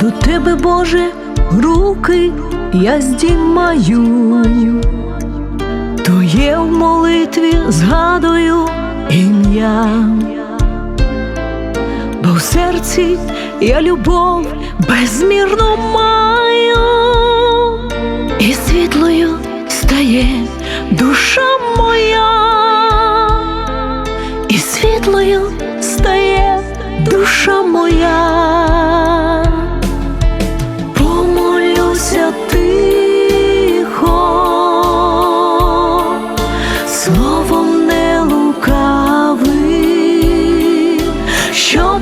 До тебе, Боже, руки я здіймаю, Твоє в молитві згадую ім'я, бо в серці я любов безмірно маю,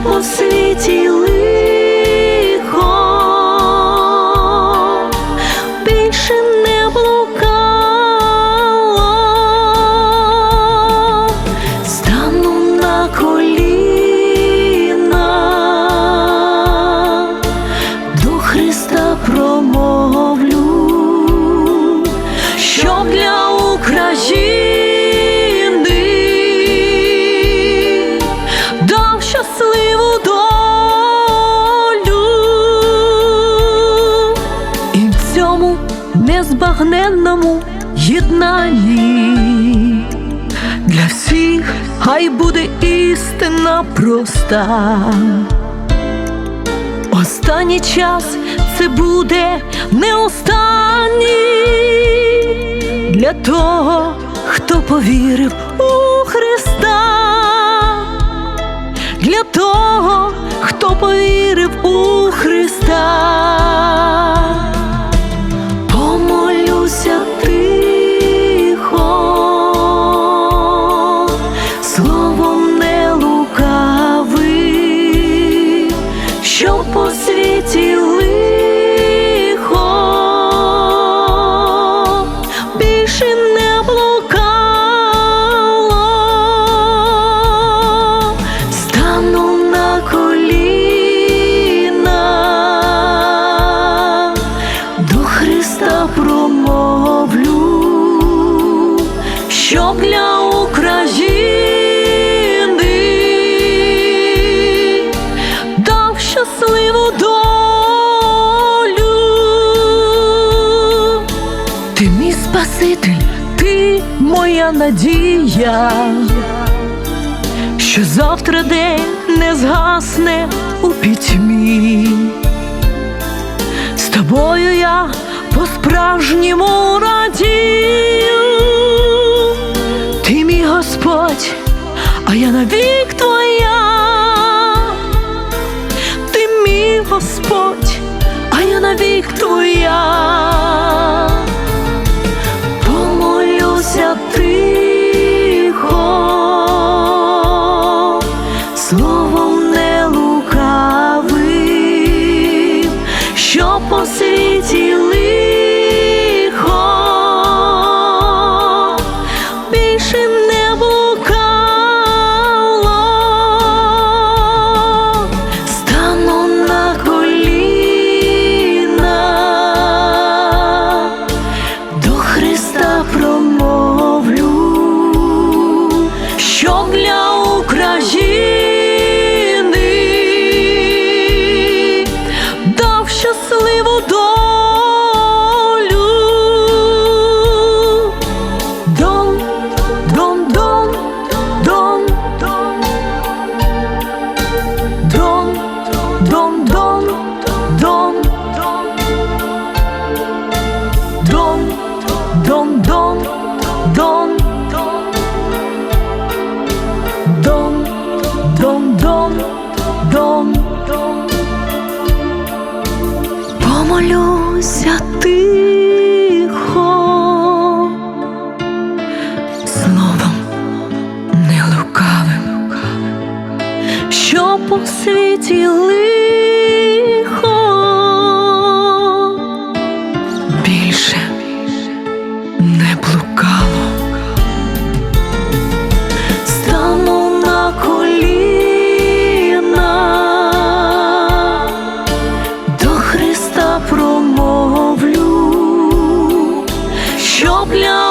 по світі лихо. Більше не блукало, стану на коліна. До Христа промовлю, щоб незбагненному єднанні. Для всіх хай буде істина проста. Останній час це буде не останній. Для того, хто повірив у Христа, для того, хто повірив словом не лукавим, що по моя надія, що завтра день не згасне у пітьмі. З тобою я по-справжньому радію, ти мій Господь, а я навік твоя, ти мій Господь, а я навік твоя. Слово помолюся тихо, словом не лукавим, що по світі лихо. Більше не блукало. Gloria.